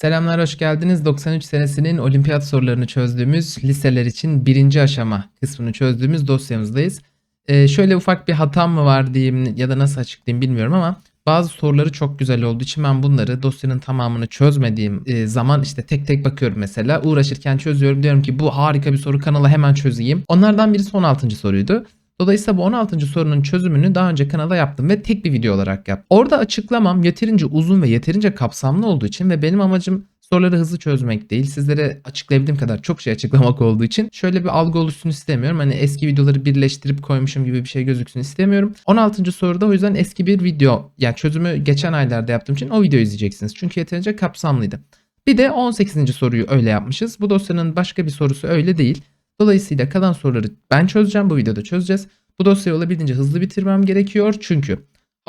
Selamlar, hoş geldiniz. 93 senesinin olimpiyat sorularını çözdüğümüz liseler için birinci aşama kısmını çözdüğümüz dosyamızdayız. Ee, şöyle ufak bir hatam mı var diyeyim ya da nasıl açıklayayım bilmiyorum ama bazı soruları çok güzel olduğu için ben bunları dosyanın tamamını çözmediğim e, zaman işte tek tek bakıyorum mesela. Uğraşırken çözüyorum diyorum ki bu harika bir soru kanala hemen çözeyim. Onlardan birisi 16. soruydu. Dolayısıyla bu 16. sorunun çözümünü daha önce kanalda yaptım ve tek bir video olarak yaptım. Orada açıklamam yeterince uzun ve yeterince kapsamlı olduğu için ve benim amacım soruları hızlı çözmek değil. Sizlere açıklayabildiğim kadar çok şey açıklamak olduğu için şöyle bir algı oluşsun istemiyorum. Hani eski videoları birleştirip koymuşum gibi bir şey gözüksün istemiyorum. 16. soruda o yüzden eski bir video yani çözümü geçen aylarda yaptığım için o videoyu izleyeceksiniz. Çünkü yeterince kapsamlıydı. Bir de 18. soruyu öyle yapmışız. Bu dosyanın başka bir sorusu öyle değil. Dolayısıyla kalan soruları ben çözeceğim. Bu videoda çözeceğiz. Bu dosyayı olabildiğince hızlı bitirmem gerekiyor. Çünkü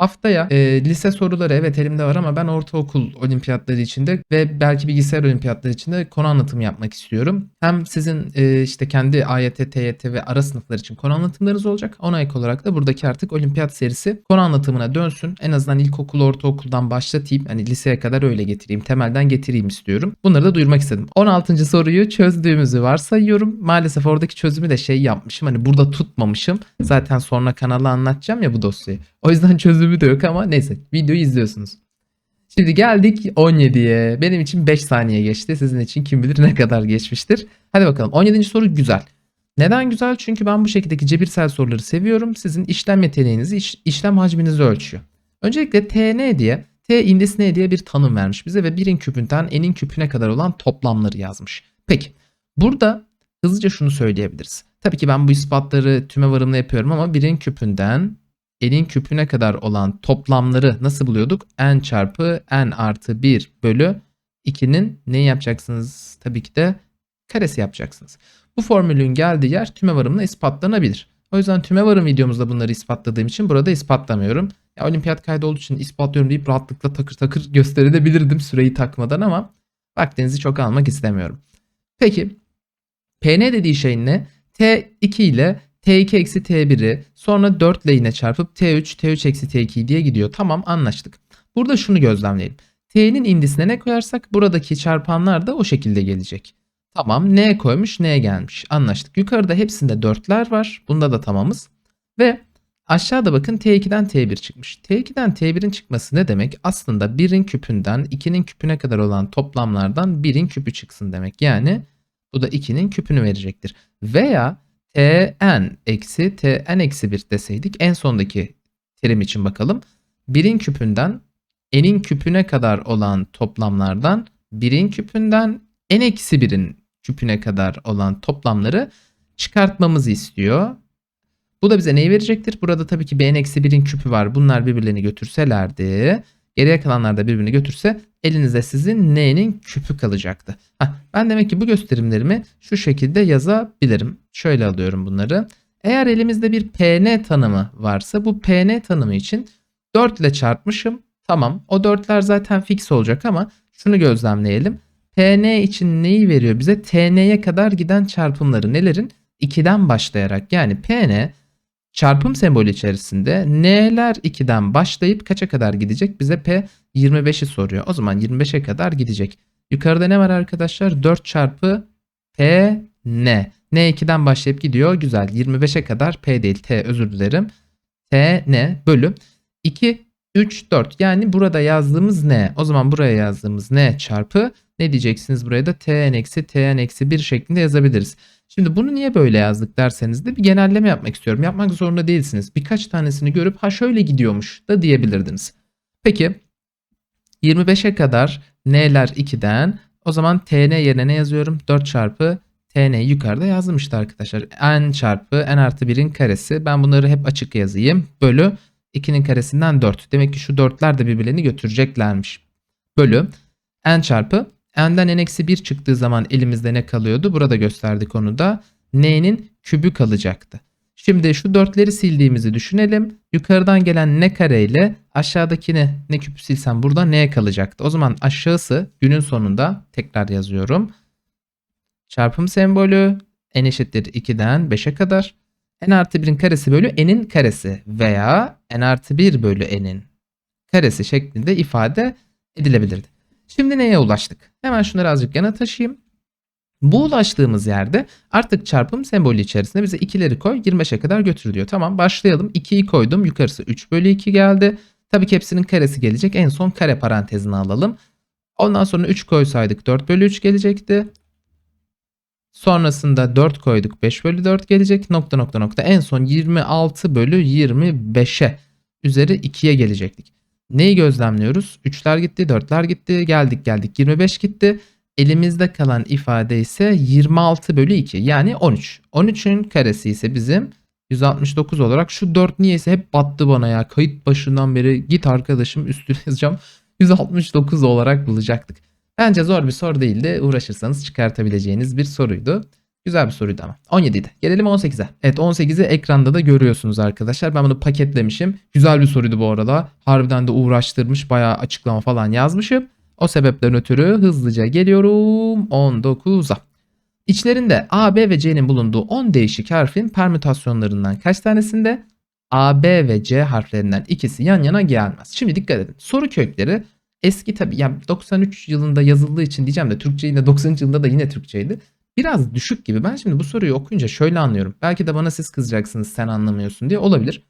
haftaya e, lise soruları evet elimde var ama ben ortaokul olimpiyatları içinde ve belki bilgisayar olimpiyatları içinde konu anlatımı yapmak istiyorum. Hem sizin e, işte kendi AYT, TYT ve ara sınıflar için konu anlatımlarınız olacak. Ona ek olarak da buradaki artık olimpiyat serisi konu anlatımına dönsün. En azından ilkokul, ortaokuldan başlatayım. Hani liseye kadar öyle getireyim. Temelden getireyim istiyorum. Bunları da duyurmak istedim. 16. soruyu çözdüğümüzü varsayıyorum. Maalesef oradaki çözümü de şey yapmışım. Hani burada tutmamışım. Zaten sonra kanalda anlatacağım ya bu dosyayı. O yüzden çözümü de yok ama neyse videoyu izliyorsunuz. Şimdi geldik 17'ye. Benim için 5 saniye geçti. Sizin için kim bilir ne kadar geçmiştir. Hadi bakalım 17. soru güzel. Neden güzel? Çünkü ben bu şekildeki cebirsel soruları seviyorum. Sizin işlem yeteneğinizi, iş- işlem hacminizi ölçüyor. Öncelikle TN diye, T indis N diye bir tanım vermiş bize ve 1'in küpünden n'in küpüne kadar olan toplamları yazmış. Peki burada hızlıca şunu söyleyebiliriz. Tabii ki ben bu ispatları tüme varımla yapıyorum ama 1'in küpünden n'in küpüne kadar olan toplamları nasıl buluyorduk? n çarpı n artı 1 bölü 2'nin neyi yapacaksınız? Tabii ki de karesi yapacaksınız. Bu formülün geldiği yer tüme varımla ispatlanabilir. O yüzden tüme varım videomuzda bunları ispatladığım için burada ispatlamıyorum. Ya, olimpiyat kaydı olduğu için ispatlıyorum deyip rahatlıkla takır takır gösterebilirdim süreyi takmadan ama vaktinizi çok almak istemiyorum. Peki PN dediği şey ne? T2 ile T2 eksi T1'i sonra 4 ile yine çarpıp T3 T3 eksi T2 diye gidiyor. Tamam anlaştık. Burada şunu gözlemleyelim. T'nin indisine ne koyarsak buradaki çarpanlar da o şekilde gelecek. Tamam N koymuş N gelmiş. Anlaştık. Yukarıda hepsinde 4'ler var. Bunda da tamamız. Ve aşağıda bakın T2'den T1 çıkmış. T2'den T1'in çıkması ne demek? Aslında 1'in küpünden 2'nin küpüne kadar olan toplamlardan 1'in küpü çıksın demek. Yani bu da 2'nin küpünü verecektir. Veya tn eksi tn eksi 1 deseydik en sondaki terim için bakalım. 1'in küpünden n'in küpüne kadar olan toplamlardan 1'in küpünden n eksi 1'in küpüne kadar olan toplamları çıkartmamızı istiyor. Bu da bize neyi verecektir? Burada tabii ki n eksi 1'in küpü var. Bunlar birbirlerini götürselerdi. Geriye kalanlar da birbirini götürse elinizde sizin n'nin küpü kalacaktı. Heh, ben demek ki bu gösterimlerimi şu şekilde yazabilirim. Şöyle alıyorum bunları. Eğer elimizde bir pn tanımı varsa bu pn tanımı için 4 ile çarpmışım. Tamam o 4'ler zaten fix olacak ama şunu gözlemleyelim. pn için neyi veriyor bize? tn'ye kadar giden çarpımları nelerin? 2'den başlayarak yani pn çarpım sembolü içerisinde n'ler 2'den başlayıp kaça kadar gidecek? Bize p 25'i soruyor. O zaman 25'e kadar gidecek. Yukarıda ne var arkadaşlar? 4 çarpı p n. n 2'den başlayıp gidiyor. Güzel. 25'e kadar p değil t özür dilerim. t n bölü 2 3 4 yani burada yazdığımız n. O zaman buraya yazdığımız n çarpı ne diyeceksiniz buraya da tn eksi tn eksi 1 şeklinde yazabiliriz. Şimdi bunu niye böyle yazdık derseniz de bir genelleme yapmak istiyorum. Yapmak zorunda değilsiniz. Birkaç tanesini görüp ha şöyle gidiyormuş da diyebilirdiniz. Peki 25'e kadar n'ler 2'den o zaman tn yerine ne yazıyorum? 4 çarpı tn yukarıda yazdım işte arkadaşlar. n çarpı n artı 1'in karesi. Ben bunları hep açık yazayım. Bölü 2'nin karesinden 4. Demek ki şu 4'ler de birbirlerini götüreceklermiş. Bölü n çarpı n'den n eksi 1 çıktığı zaman elimizde ne kalıyordu? Burada gösterdik onu da. n'nin kübü kalacaktı. Şimdi şu dörtleri sildiğimizi düşünelim. Yukarıdan gelen n kare ile aşağıdakini ne küpü silsem burada n kalacaktı. O zaman aşağısı günün sonunda tekrar yazıyorum. Çarpım sembolü n eşittir 2'den 5'e kadar. n artı 1'in karesi bölü n'in karesi veya n artı 1 bölü n'in karesi şeklinde ifade edilebilirdi. Şimdi neye ulaştık? Hemen şunları azıcık yana taşıyayım. Bu ulaştığımız yerde artık çarpım sembolü içerisinde bize ikileri koy 25'e kadar götür diyor. Tamam başlayalım. 2'yi koydum. Yukarısı 3 bölü 2 geldi. Tabii ki hepsinin karesi gelecek. En son kare parantezini alalım. Ondan sonra 3 koysaydık 4 bölü 3 gelecekti. Sonrasında 4 koyduk 5 bölü 4 gelecek. Nokta nokta nokta. En son 26 bölü 25'e üzeri 2'ye gelecektik. Neyi gözlemliyoruz? 3'ler gitti, 4'ler gitti, geldik geldik 25 gitti. Elimizde kalan ifade ise 26 bölü 2 yani 13. 13'ün karesi ise bizim 169 olarak şu 4 niyeyse hep battı bana ya. Kayıt başından beri git arkadaşım üstüne yazacağım. 169 olarak bulacaktık. Bence zor bir soru değildi. Uğraşırsanız çıkartabileceğiniz bir soruydu. Güzel bir soruydu ama. 17 idi. Gelelim 18'e. Evet 18'i ekranda da görüyorsunuz arkadaşlar. Ben bunu paketlemişim. Güzel bir soruydu bu arada. Harbiden de uğraştırmış. Bayağı açıklama falan yazmışım. O sebepten ötürü hızlıca geliyorum 19'a. İçlerinde A, B ve C'nin bulunduğu 10 değişik harfin permütasyonlarından kaç tanesinde A, B ve C harflerinden ikisi yan yana gelmez. Şimdi dikkat edin. Soru kökleri eski tabi yani 93 yılında yazıldığı için diyeceğim de Türkçe yine 93 yılında da yine Türkçeydi. Biraz düşük gibi. Ben şimdi bu soruyu okuyunca şöyle anlıyorum. Belki de bana siz kızacaksınız sen anlamıyorsun diye olabilir.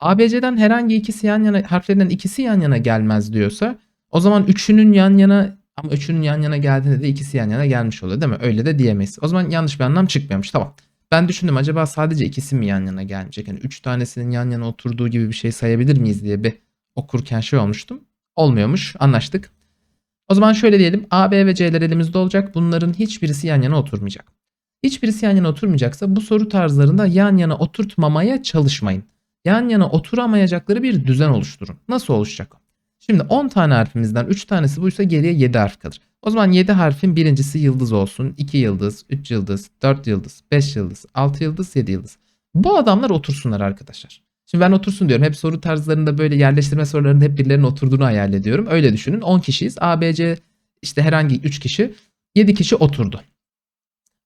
ABC'den herhangi ikisi yan yana harflerinden ikisi yan yana gelmez diyorsa o zaman üçünün yan yana ama üçünün yan yana geldiğinde de ikisi yan yana gelmiş oluyor değil mi? Öyle de diyemeyiz. O zaman yanlış bir anlam çıkmıyormuş. Tamam. Ben düşündüm acaba sadece ikisi mi yan yana gelmeyecek? Yani üç tanesinin yan yana oturduğu gibi bir şey sayabilir miyiz diye bir okurken şey olmuştum. Olmuyormuş. Anlaştık. O zaman şöyle diyelim. A, B ve C'ler elimizde olacak. Bunların hiçbirisi yan yana oturmayacak. Hiçbirisi yan yana oturmayacaksa bu soru tarzlarında yan yana oturtmamaya çalışmayın. Yan yana oturamayacakları bir düzen oluşturun. Nasıl oluşacak? Şimdi 10 tane harfimizden 3 tanesi buysa geriye 7 harf kalır. O zaman 7 harfin birincisi yıldız olsun. 2 yıldız, 3 yıldız, 4 yıldız, 5 yıldız, 6 yıldız, 7 yıldız. Bu adamlar otursunlar arkadaşlar. Şimdi ben otursun diyorum. Hep soru tarzlarında böyle yerleştirme sorularında hep birilerinin oturduğunu hayal ediyorum. Öyle düşünün. 10 kişiyiz. A, B, C işte herhangi 3 kişi 7 kişi oturdu.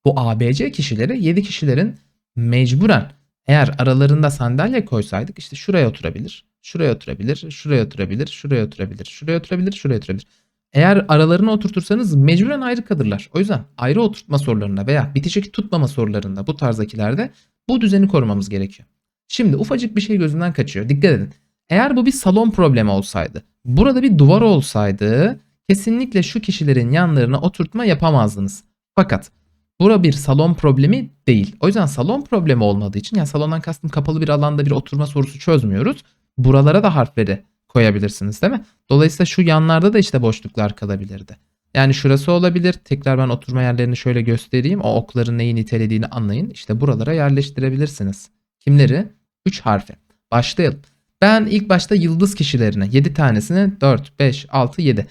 Bu A, B, C kişileri 7 kişilerin mecburen eğer aralarında sandalye koysaydık işte şuraya oturabilir, şuraya oturabilir, şuraya oturabilir, şuraya oturabilir, şuraya oturabilir, şuraya oturabilir. Eğer aralarına oturtursanız mecburen ayrı kalırlar. O yüzden ayrı oturtma sorularında veya bitişik tutmama sorularında bu tarzdakilerde bu düzeni korumamız gerekiyor. Şimdi ufacık bir şey gözünden kaçıyor. Dikkat edin. Eğer bu bir salon problemi olsaydı, burada bir duvar olsaydı kesinlikle şu kişilerin yanlarına oturtma yapamazdınız. Fakat bura bir salon problemi değil. O yüzden salon problemi olmadığı için yani salondan kastım kapalı bir alanda bir oturma sorusu çözmüyoruz. Buralara da harfleri koyabilirsiniz değil mi? Dolayısıyla şu yanlarda da işte boşluklar kalabilirdi. Yani şurası olabilir. Tekrar ben oturma yerlerini şöyle göstereyim. O okların neyi nitelediğini anlayın. İşte buralara yerleştirebilirsiniz. Kimleri? 3 harfi. Başlayalım. Ben ilk başta yıldız kişilerine 7 tanesini 4, 5, 6, 7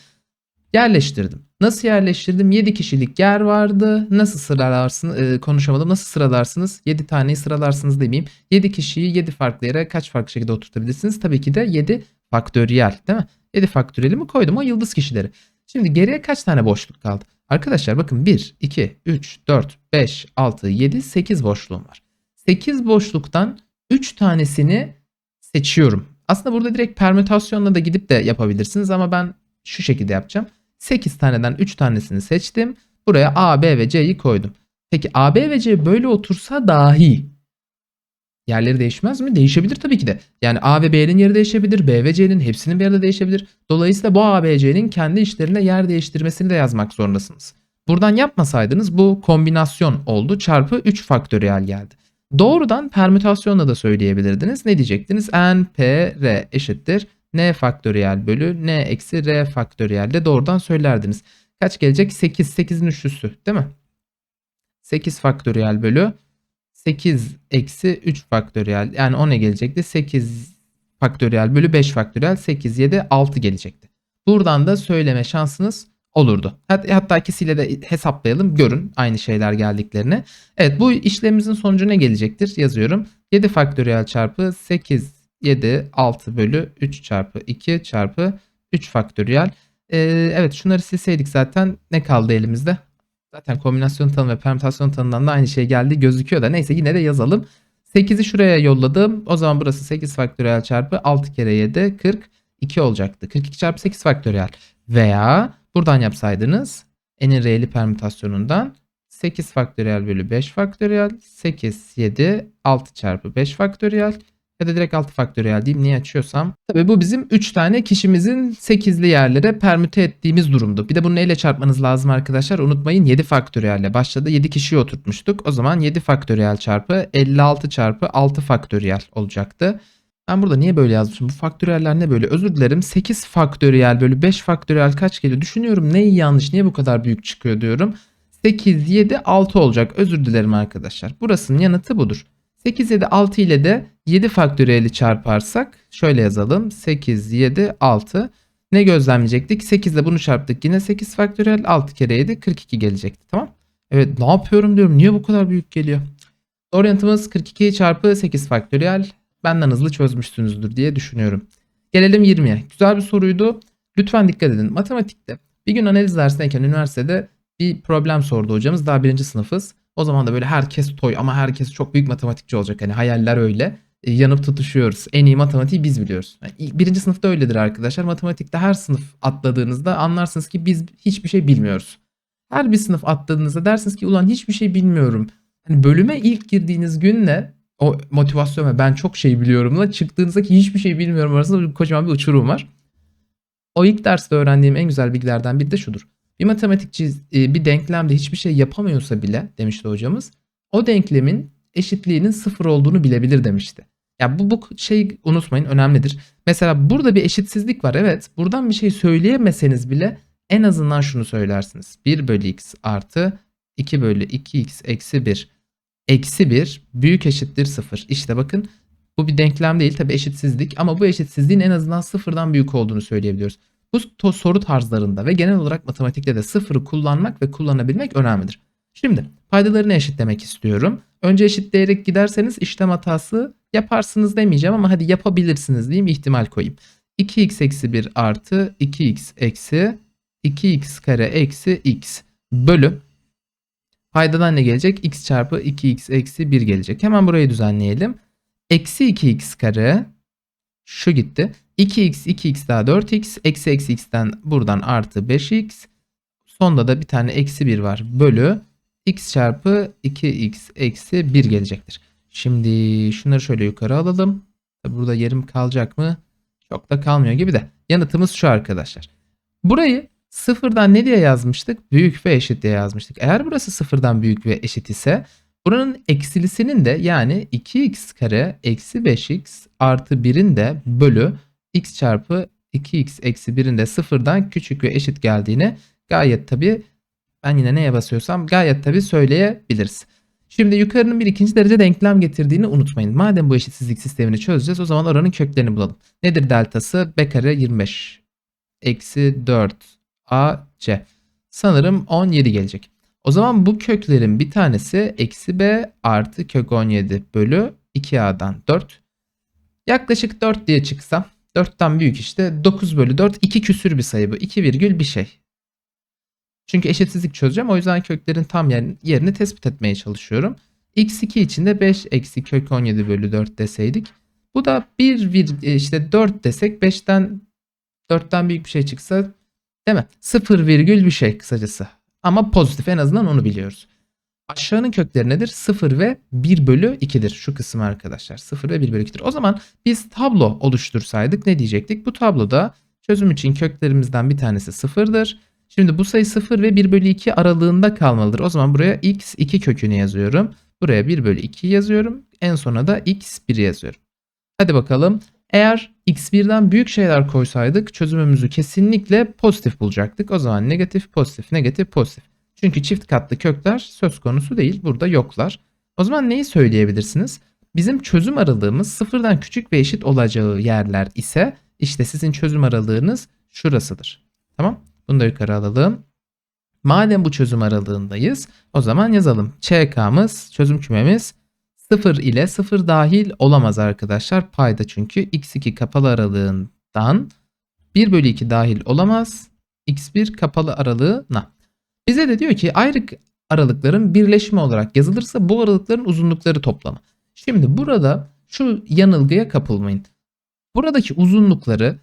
yerleştirdim. Nasıl yerleştirdim? 7 kişilik yer vardı. Nasıl sıralarsınız? E, konuşamadım. Nasıl sıralarsınız? 7 taneyi sıralarsınız demeyeyim. 7 kişiyi 7 farklı yere kaç farklı şekilde oturtabilirsiniz? Tabii ki de 7 faktöriyel değil mi? 7 faktöriyeli koydum o yıldız kişileri. Şimdi geriye kaç tane boşluk kaldı? Arkadaşlar bakın 1, 2, 3, 4, 5, 6, 7, 8 boşluğum var. 8 boşluktan 3 tanesini seçiyorum. Aslında burada direkt permütasyonla da gidip de yapabilirsiniz ama ben şu şekilde yapacağım. 8 taneden 3 tanesini seçtim. Buraya A, B ve C'yi koydum. Peki A, B ve C böyle otursa dahi yerleri değişmez mi? Değişebilir tabii ki de. Yani A ve B'nin yeri değişebilir. B ve C'nin hepsinin bir yerde değişebilir. Dolayısıyla bu A, B, C'nin kendi işlerine yer değiştirmesini de yazmak zorundasınız. Buradan yapmasaydınız bu kombinasyon oldu. Çarpı 3 faktöriyel geldi. Doğrudan permütasyonla da söyleyebilirdiniz. Ne diyecektiniz? n, p, r eşittir n faktöriyel bölü n eksi r faktöriyel de doğrudan söylerdiniz. Kaç gelecek? 8. 8'in üçlüsü değil mi? 8 faktöriyel bölü 8 eksi 3 faktöriyel. Yani o ne gelecekti? 8 faktöriyel bölü 5 faktöriyel. 8, 7, 6 gelecekti. Buradan da söyleme şansınız olurdu. Hatta ikisiyle de hesaplayalım görün aynı şeyler geldiklerini. Evet bu işlemimizin sonucu ne gelecektir yazıyorum. 7 faktöriyel çarpı 8 7 6 bölü 3 çarpı 2 çarpı 3 faktöriyel. Ee, evet şunları silseydik zaten ne kaldı elimizde? Zaten kombinasyon tanımı ve permütasyon tanımından da aynı şey geldi gözüküyor da neyse yine de yazalım. 8'i şuraya yolladım. O zaman burası 8 faktöriyel çarpı 6 kere 7 42 olacaktı. 42 çarpı 8 faktöriyel. Veya Buradan yapsaydınız n'in re'li permütasyonundan 8 faktöriyel bölü 5 faktöriyel 8, 7, 6 çarpı 5 faktöriyel ya da direkt 6 faktöriyel diyeyim niye açıyorsam. Tabii bu bizim 3 tane kişimizin 8'li yerlere permüte ettiğimiz durumdu. Bir de bunu neyle çarpmanız lazım arkadaşlar? Unutmayın 7 faktöriyelle başladı. 7 kişiyi oturtmuştuk. O zaman 7 faktöriyel çarpı 56 çarpı 6 faktöriyel olacaktı. Ben burada niye böyle yazmışım? Bu faktöriyeller ne böyle? Özür dilerim. 8 faktöriyel bölü 5 faktöriyel kaç geliyor? Düşünüyorum neyi yanlış, niye bu kadar büyük çıkıyor diyorum. 8, 7, 6 olacak. Özür dilerim arkadaşlar. Burasının yanıtı budur. 8, 7, 6 ile de 7 faktöriyeli çarparsak şöyle yazalım. 8, 7, 6. Ne gözlemleyecektik? 8 ile bunu çarptık. Yine 8 faktöriyel 6 kere 7 42 gelecekti. Tamam. Evet ne yapıyorum diyorum. Niye bu kadar büyük geliyor? Doğru yanıtımız 42 çarpı 8 faktöriyel. Benden hızlı çözmüşsünüzdür diye düşünüyorum. Gelelim 20'ye. Güzel bir soruydu. Lütfen dikkat edin. Matematikte bir gün analiz dersindeyken üniversitede bir problem sordu hocamız. Daha birinci sınıfız. O zaman da böyle herkes toy ama herkes çok büyük matematikçi olacak. Hani hayaller öyle. E, yanıp tutuşuyoruz. En iyi matematiği biz biliyoruz. Yani birinci sınıfta öyledir arkadaşlar. Matematikte her sınıf atladığınızda anlarsınız ki biz hiçbir şey bilmiyoruz. Her bir sınıf atladığınızda dersiniz ki ulan hiçbir şey bilmiyorum. Hani bölüme ilk girdiğiniz günle o motivasyon ve ben çok şey biliyorumla çıktığınızdaki hiçbir şey bilmiyorum arasında bir kocaman bir uçurum var. O ilk derste öğrendiğim en güzel bilgilerden biri de şudur. Bir matematikçi e, bir denklemde hiçbir şey yapamıyorsa bile demişti hocamız. O denklemin eşitliğinin sıfır olduğunu bilebilir demişti. Ya bu, bu şey unutmayın önemlidir. Mesela burada bir eşitsizlik var evet. Buradan bir şey söyleyemeseniz bile en azından şunu söylersiniz. 1 bölü x artı 2 bölü 2x eksi 1 eksi 1 büyük eşittir 0. İşte bakın bu bir denklem değil tabi eşitsizlik ama bu eşitsizliğin en azından sıfırdan büyük olduğunu söyleyebiliyoruz. Bu soru tarzlarında ve genel olarak matematikte de sıfırı kullanmak ve kullanabilmek önemlidir. Şimdi paydalarını eşitlemek istiyorum. Önce eşitleyerek giderseniz işlem hatası yaparsınız demeyeceğim ama hadi yapabilirsiniz diyeyim ihtimal koyayım. 2x eksi 1 artı 2x eksi 2x kare eksi x bölü Paydadan ne gelecek? x çarpı 2x eksi 1 gelecek. Hemen burayı düzenleyelim. Eksi 2x kare şu gitti. 2x 2x daha 4x eksi eksi x'ten buradan artı 5x. Sonda da bir tane eksi 1 var. Bölü x çarpı 2x eksi 1 gelecektir. Şimdi şunları şöyle yukarı alalım. Burada yerim kalacak mı? Çok da kalmıyor gibi de. Yanıtımız şu arkadaşlar. Burayı sıfırdan ne diye yazmıştık? Büyük ve eşit diye yazmıştık. Eğer burası sıfırdan büyük ve eşit ise buranın eksilisinin de yani 2x kare eksi 5x artı 1'in de bölü x çarpı 2x eksi 1'in de sıfırdan küçük ve eşit geldiğini gayet tabi ben yine neye basıyorsam gayet tabi söyleyebiliriz. Şimdi yukarının bir ikinci derece denklem getirdiğini unutmayın. Madem bu eşitsizlik sistemini çözeceğiz o zaman oranın köklerini bulalım. Nedir deltası? b kare 25 eksi 4 AC. Sanırım 17 gelecek. O zaman bu köklerin bir tanesi eksi b artı kök 17 bölü 2a'dan 4. Yaklaşık 4 diye çıksam 4'ten büyük işte 9 bölü 4 2 küsür bir sayı bu. 2 virgül bir şey. Çünkü eşitsizlik çözeceğim. O yüzden köklerin tam yerini, yerini tespit etmeye çalışıyorum. x2 için de 5 eksi kök 17 bölü 4 deseydik. Bu da 1 vir, işte 4 desek 5'ten 4'ten büyük bir şey çıksa Değil mi? Sıfır virgül bir şey kısacası. Ama pozitif en azından onu biliyoruz. Aşağının kökleri nedir? 0 ve 1 bölü 2'dir. Şu kısım arkadaşlar. 0 ve 1 bölü 2'dir. O zaman biz tablo oluştursaydık ne diyecektik? Bu tabloda çözüm için köklerimizden bir tanesi 0'dır. Şimdi bu sayı 0 ve 1 bölü 2 aralığında kalmalıdır. O zaman buraya x 2 kökünü yazıyorum. Buraya 1 bölü 2 yazıyorum. En sona da x 1 yazıyorum. Hadi bakalım. Eğer x1'den büyük şeyler koysaydık çözümümüzü kesinlikle pozitif bulacaktık. O zaman negatif, pozitif, negatif, pozitif. Çünkü çift katlı kökler söz konusu değil. Burada yoklar. O zaman neyi söyleyebilirsiniz? Bizim çözüm aralığımız sıfırdan küçük ve eşit olacağı yerler ise işte sizin çözüm aralığınız şurasıdır. Tamam? Bunu da yukarı alalım. Madem bu çözüm aralığındayız o zaman yazalım. ÇK'mız, çözüm kümemiz 0 ile 0 dahil olamaz arkadaşlar. Payda çünkü x2 kapalı aralığından 1 bölü 2 dahil olamaz. x1 kapalı aralığına. Bize de diyor ki ayrı aralıkların birleşimi olarak yazılırsa bu aralıkların uzunlukları toplamı. Şimdi burada şu yanılgıya kapılmayın. Buradaki uzunlukları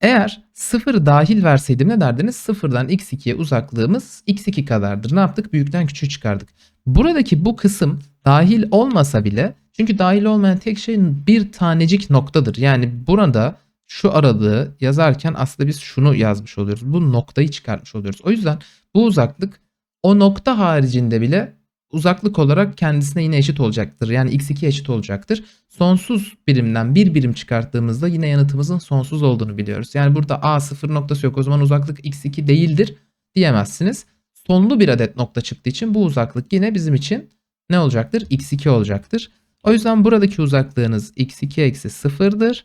Eğer 0 dahil verseydim ne derdiniz? 0'dan x2'ye uzaklığımız x2 kadardır. Ne yaptık? Büyükten küçüğü çıkardık. Buradaki bu kısım dahil olmasa bile çünkü dahil olmayan tek şey bir tanecik noktadır. Yani burada şu aralığı yazarken aslında biz şunu yazmış oluyoruz. Bu noktayı çıkartmış oluyoruz. O yüzden bu uzaklık o nokta haricinde bile uzaklık olarak kendisine yine eşit olacaktır. Yani x2 eşit olacaktır. Sonsuz birimden bir birim çıkarttığımızda yine yanıtımızın sonsuz olduğunu biliyoruz. Yani burada a sıfır noktası yok o zaman uzaklık x2 değildir diyemezsiniz. Sonlu bir adet nokta çıktığı için bu uzaklık yine bizim için ne olacaktır? x2 olacaktır. O yüzden buradaki uzaklığınız x2 eksi 0'dır.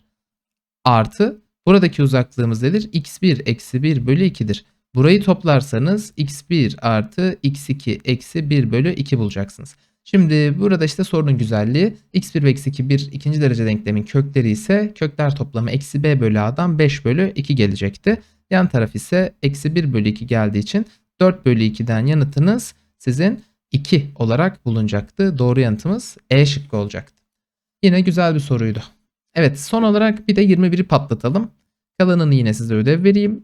Artı buradaki uzaklığımız nedir? x1 eksi 1 bölü 2'dir. Burayı toplarsanız x1 artı x2 eksi 1 bölü 2 bulacaksınız. Şimdi burada işte sorunun güzelliği x1 ve x2 bir ikinci derece denklemin kökleri ise kökler toplamı eksi b bölü a'dan 5 bölü 2 gelecekti. Yan taraf ise eksi 1 bölü 2 geldiği için 4 bölü 2'den yanıtınız sizin 2 olarak bulunacaktı. Doğru yanıtımız E şıkkı olacaktı. Yine güzel bir soruydu. Evet son olarak bir de 21'i patlatalım. Kalanını yine size ödev vereyim.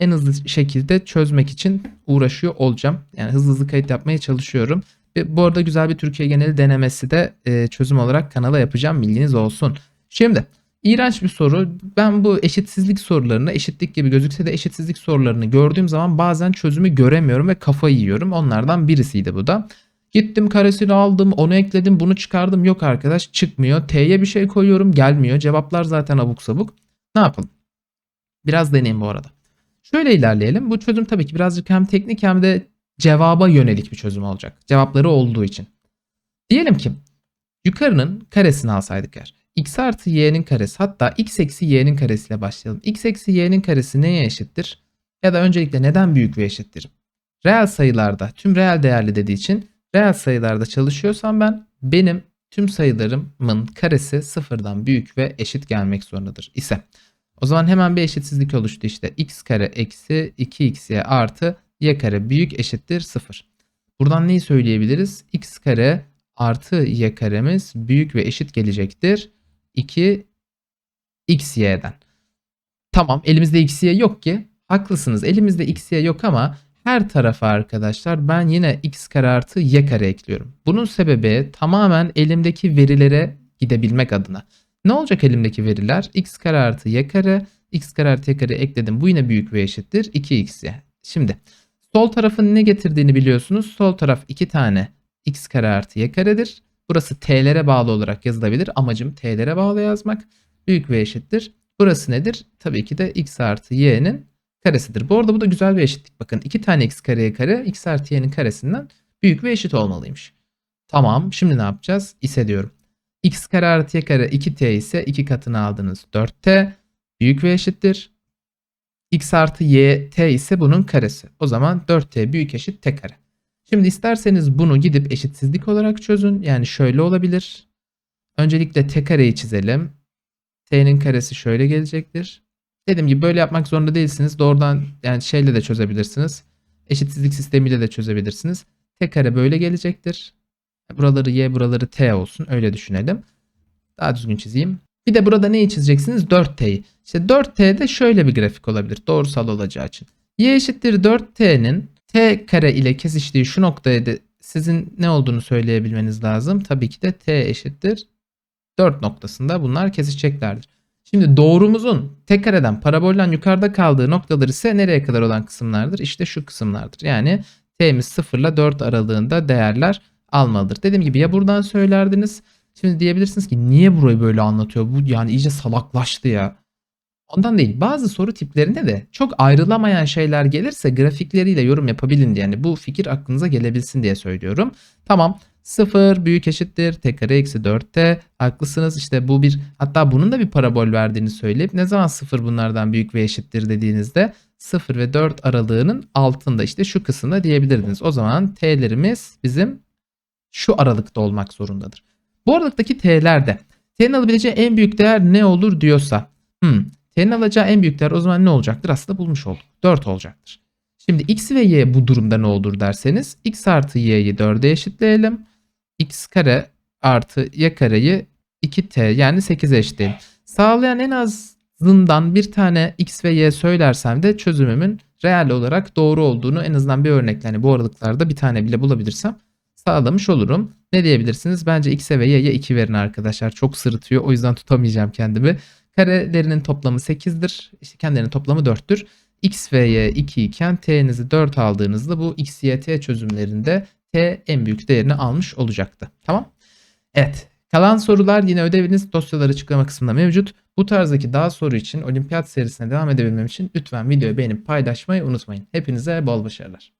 En hızlı şekilde çözmek için uğraşıyor olacağım. Yani hızlı hızlı kayıt yapmaya çalışıyorum. Ve bu arada güzel bir Türkiye geneli denemesi de e, çözüm olarak kanala yapacağım bilginiz olsun. Şimdi iğrenç bir soru. Ben bu eşitsizlik sorularını eşitlik gibi gözükse de eşitsizlik sorularını gördüğüm zaman bazen çözümü göremiyorum ve kafayı yiyorum. Onlardan birisiydi bu da. Gittim karesini aldım onu ekledim bunu çıkardım yok arkadaş çıkmıyor. T'ye bir şey koyuyorum gelmiyor. Cevaplar zaten abuk sabuk. Ne yapalım? Biraz deneyim bu arada. Şöyle ilerleyelim. Bu çözüm tabii ki birazcık hem teknik hem de cevaba yönelik bir çözüm olacak. Cevapları olduğu için. Diyelim ki yukarının karesini alsaydık eğer. X artı y'nin karesi hatta x eksi y'nin karesiyle başlayalım. x eksi y'nin karesi neye eşittir? Ya da öncelikle neden büyük ve eşittir? Reel sayılarda tüm reel değerli dediği için reel sayılarda çalışıyorsam ben benim tüm sayılarımın karesi sıfırdan büyük ve eşit gelmek zorundadır ise. O zaman hemen bir eşitsizlik oluştu işte. x kare eksi 2xy artı y kare büyük eşittir 0. Buradan neyi söyleyebiliriz? x kare artı y karemiz büyük ve eşit gelecektir. 2 xy'den. Tamam elimizde xy yok ki. Haklısınız elimizde xy yok ama her tarafa arkadaşlar ben yine x kare artı y kare ekliyorum. Bunun sebebi tamamen elimdeki verilere gidebilmek adına. Ne olacak elimdeki veriler? x kare artı y kare, x kare artı y kare ekledim. Bu yine büyük ve eşittir 2xy. Şimdi sol tarafın ne getirdiğini biliyorsunuz. Sol taraf 2 tane x kare artı y karedir. Burası t'lere bağlı olarak yazılabilir. Amacım t'lere bağlı yazmak. Büyük ve eşittir. Burası nedir? Tabii ki de x artı y'nin karesidir. Bu arada bu da güzel bir eşitlik. Bakın 2 tane x kareye kare x artı y'nin karesinden büyük ve eşit olmalıymış. Tamam şimdi ne yapacağız? İse diyorum x kare artı y kare 2t ise 2 katını aldınız 4t büyük ve eşittir. x artı y t ise bunun karesi. O zaman 4t büyük eşit t kare. Şimdi isterseniz bunu gidip eşitsizlik olarak çözün. Yani şöyle olabilir. Öncelikle t kareyi çizelim. t'nin karesi şöyle gelecektir. Dediğim gibi böyle yapmak zorunda değilsiniz. Doğrudan yani şeyle de çözebilirsiniz. Eşitsizlik sistemiyle de çözebilirsiniz. t kare böyle gelecektir. Buraları y, buraları t olsun. Öyle düşünelim. Daha düzgün çizeyim. Bir de burada neyi çizeceksiniz? 4t'yi. İşte 4t'de şöyle bir grafik olabilir. Doğrusal olacağı için. y eşittir 4t'nin t kare ile kesiştiği şu noktaya da sizin ne olduğunu söyleyebilmeniz lazım. Tabii ki de t eşittir 4 noktasında bunlar kesişeceklerdir. Şimdi doğrumuzun t kareden parabolden yukarıda kaldığı noktalar ise nereye kadar olan kısımlardır? İşte şu kısımlardır. Yani t'miz 0 ile 4 aralığında değerler almalıdır. Dediğim gibi ya buradan söylerdiniz. Şimdi diyebilirsiniz ki niye burayı böyle anlatıyor? Bu yani iyice salaklaştı ya. Ondan değil. Bazı soru tiplerinde de çok ayrılamayan şeyler gelirse grafikleriyle yorum yapabilin diye. Yani bu fikir aklınıza gelebilsin diye söylüyorum. Tamam. 0 büyük eşittir t kare eksi 4t. Haklısınız işte bu bir hatta bunun da bir parabol verdiğini söyleyip ne zaman 0 bunlardan büyük ve eşittir dediğinizde 0 ve 4 aralığının altında işte şu kısımda diyebilirdiniz. O zaman t'lerimiz bizim şu aralıkta olmak zorundadır. Bu aralıktaki t'ler de t'nin alabileceği en büyük değer ne olur diyorsa hmm, t'nin alacağı en büyük değer o zaman ne olacaktır? Aslında bulmuş olduk. 4 olacaktır. Şimdi x ve y bu durumda ne olur derseniz x artı y'yi 4'e eşitleyelim. x kare artı y kareyi 2t yani 8'e eşitleyelim. Sağlayan en az zından bir tane x ve y söylersem de çözümümün reel olarak doğru olduğunu en azından bir örnekle hani bu aralıklarda bir tane bile bulabilirsem sağlamış olurum. Ne diyebilirsiniz? Bence x'e ve y'ye 2 verin arkadaşlar. Çok sırıtıyor. O yüzden tutamayacağım kendimi. Karelerinin toplamı 8'dir. İşte kendilerinin toplamı 4'tür. x ve y 2 iken t'nizi 4 aldığınızda bu x, y, t çözümlerinde t en büyük değerini almış olacaktı. Tamam? Evet. Kalan sorular yine ödeviniz dosyalar açıklama kısmında mevcut. Bu tarzdaki daha soru için olimpiyat serisine devam edebilmem için lütfen videoyu beğenip paylaşmayı unutmayın. Hepinize bol başarılar.